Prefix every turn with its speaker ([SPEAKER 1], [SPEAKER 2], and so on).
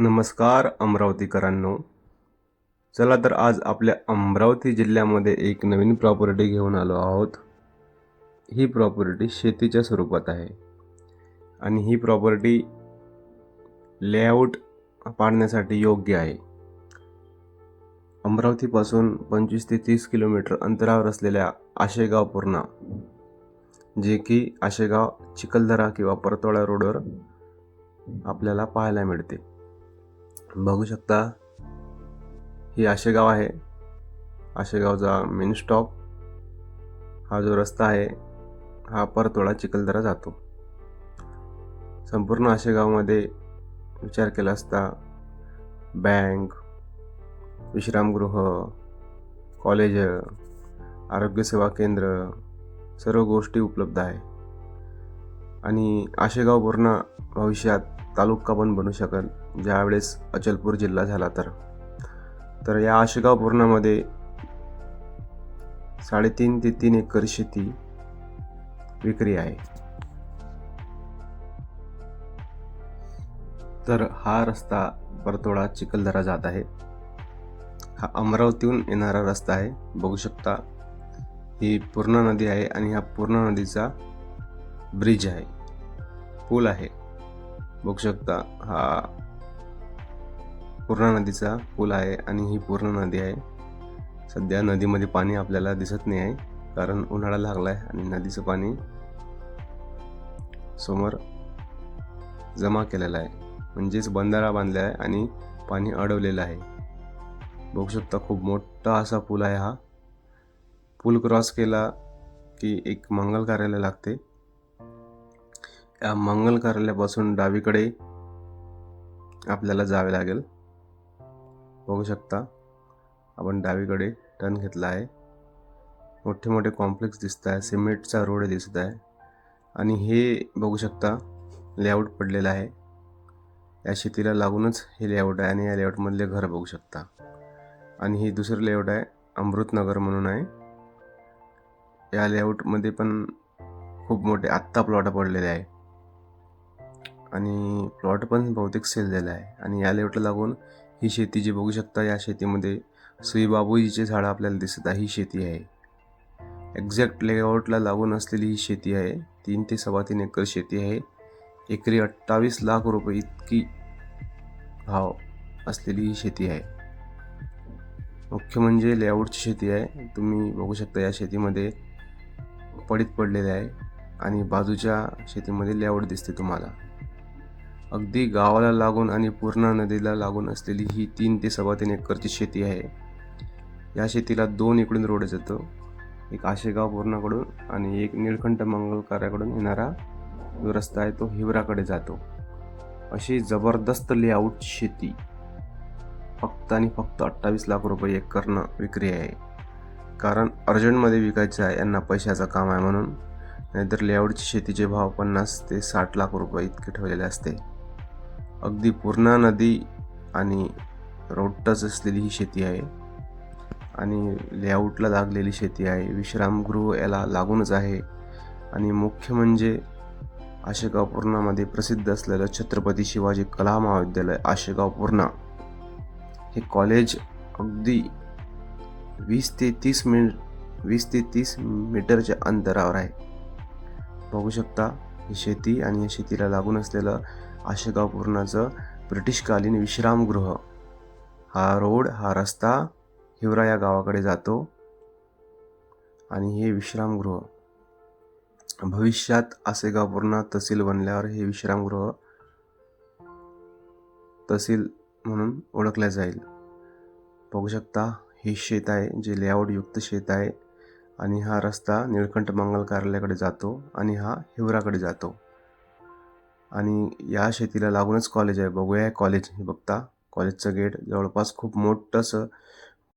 [SPEAKER 1] नमस्कार अमरावतीकरांनो. चला तर आज आपल्या अमरावती जिल्ह्यामध्ये एक नवीन प्रॉपर्टी घेऊन आलो आहोत. ही प्रॉपर्टी शेतीच्या स्वरूपात आहे. आणि ही प्रॉपर्टी लेआउट पाडण्यासाठी योग्य आहे. अमरावतीपासून पंचवीस ते तीस किलोमीटर अंतरावर असलेल्या आशेगाव पूर्णा जे की आशेगाव चिखलदरा किंवा परतोळा रोडवर आपल्याला पाहायला मिळते. बघू शकता. ही आशेगाव आहे. आशेगावचा मेन स्टॉप हा जो रस्ता आहे हा परतोळा चिखलदरा जातो. संपूर्ण आशेगावमध्ये विचार केला असता बँक विश्रामगृह कॉलेज आरोग्यसेवा केंद्र सर्व गोष्टी उपलब्ध आहे. आणि आशेगाव पूर्ण भविष्यात तालुका पण बनू शकेल. ज्यावेळेस अचलपूर जिल्हा झाला तर. तर या आशेगाव पूर्णामध्ये साडेतीन ते तीन एकर शेती विक्री आहे. तर हा रस्ता परतोडा चिखलदरा जात आहे. हा अमरावतीहून येणारा रस्ता आहे. बघू शकता ही पूर्णा नदी आहे आणि हा पूर्णा नदीचा ब्रिज आहे. पूल आहे. बघू शकता. हा पूर्णा नदीचा पूल आहे आणि ही पूर्ण नदी आहे. सध्या नदीमध्ये पाणी आपल्याला दिसत नाही आहे कारण उन्हाळा लागला आहे आणि नदीचं पाणी समोर जमा केलेलं आहे. म्हणजेच बंधारा बांधला आहे आणि पाणी अडवलेलं आहे. बघू शकता खूप मोठा असा पूल आहे हा. पूल क्रॉस केला की एक मंगल कार्यालय लागते. या मंगल कार्यालयापासून डावीकडे आपल्याला जावे लागेल. बघू शकता आपण डावीकडे टर्न घेतला आहे. मोठे मोठे कॉम्प्लेक्स दिसत आहे सिमेंटचा रोड दिसत आहे. आणि हे बघू शकता लेआउट पडलेलं आहे. या शेतीला लागूनच हे लेआउट आहे आणि या लेआउटमधले घर बघू शकता. आणि हे दुसरं लेआउट आहे अमृतनगर म्हणून आहे. या लेआउटमध्ये पण खूप मोठे आत्ता प्लॉट पडलेले आहे. आणि प्लॉट पण बहुतेक सेल झाला आहे. आणि या लेआउटला लागून ही शेती जी बघू शकता या शेतीमध्ये सुईबाबूजीचे झाडं आपल्याला दिसत आहे. ही शेती आहे. एक्झॅक्ट लेआउटला लागून असलेली ही शेती आहे. तीन ते सव्वा तीन एकर शेती आहे. एकरी अठ्ठावीस लाख रुपये इतकी भाव असलेली ही शेती आहे. मुख्य म्हणजे लेआउटची शेती आहे. तुम्ही बघू शकता या शेतीमध्ये पडीत पडलेले आहे. आणि बाजूच्या शेतीमध्ये लेआउट दिसते तुम्हाला. अगदी गावाला लागून आणि पूर्णा नदीला लागून असलेली ही तीन ते सव्वा तीन एकरची शेती आहे. या शेतीला दोन इकडून रोड जातो एक आशेगाव पूर्णाकडून आणि एक निळखंठ मंगलकार्याकडून येणारा जो रस्ता आहे तो हिवराकडे जातो. अशी जबरदस्त लेआउट शेती. फक्त आणि फक्त अठ्ठावीस लाख रुपये एकरनं विक्री आहे. कारण अर्जंटमध्ये विकायचं आहे यांना पैशाचं काम आहे म्हणून. नाहीतर लेआउटची शेतीचे भाव पन्नास ते साठ लाख रुपये इतके ठेवलेले असते. अगदी पूर्णा नदी आणि रोड टच असलेली ही शेती आहे. आणि लेआउटला लागलेली शेती आहे. विश्रामगृह याला लागूनच आहे. आणि मुख्य म्हणजे आशेगाव पूर्णामध्ये प्रसिद्ध असलेलं छत्रपती शिवाजी कला महाविद्यालय आशेगाव पूर्णा. हे कॉलेज अगदी वीस ते तीस मिनिट वीस ते तीस मीटरच्या अंतरावर आहे. बघू शकता ही शेती आणि या शेतीला लागून असलेलं आशेगाव पूर्णाचं ब्रिटिशकालीन विश्रामगृह. हा रोड हा रस्ता हिवरा या गावाकडे जातो आणि हे विश्रामगृह. भविष्यात आसेगाव पूर्णा तहसील बनल्यावर हे विश्रामगृह तहसील म्हणून ओळखल्या जाईल. बघू शकता हे शेत आहे जे लेआउट युक्त शेत आहे आणि हा रस्ता निळकंठ मंगल कार्यालयाकडे जातो आणि हा हिवराकडे जातो. आणि या शेतीला लागूनच कॉलेज आहे. बघूया कॉलेज हे बघता. कॉलेजचं गेट जवळपास खूप मोठंसं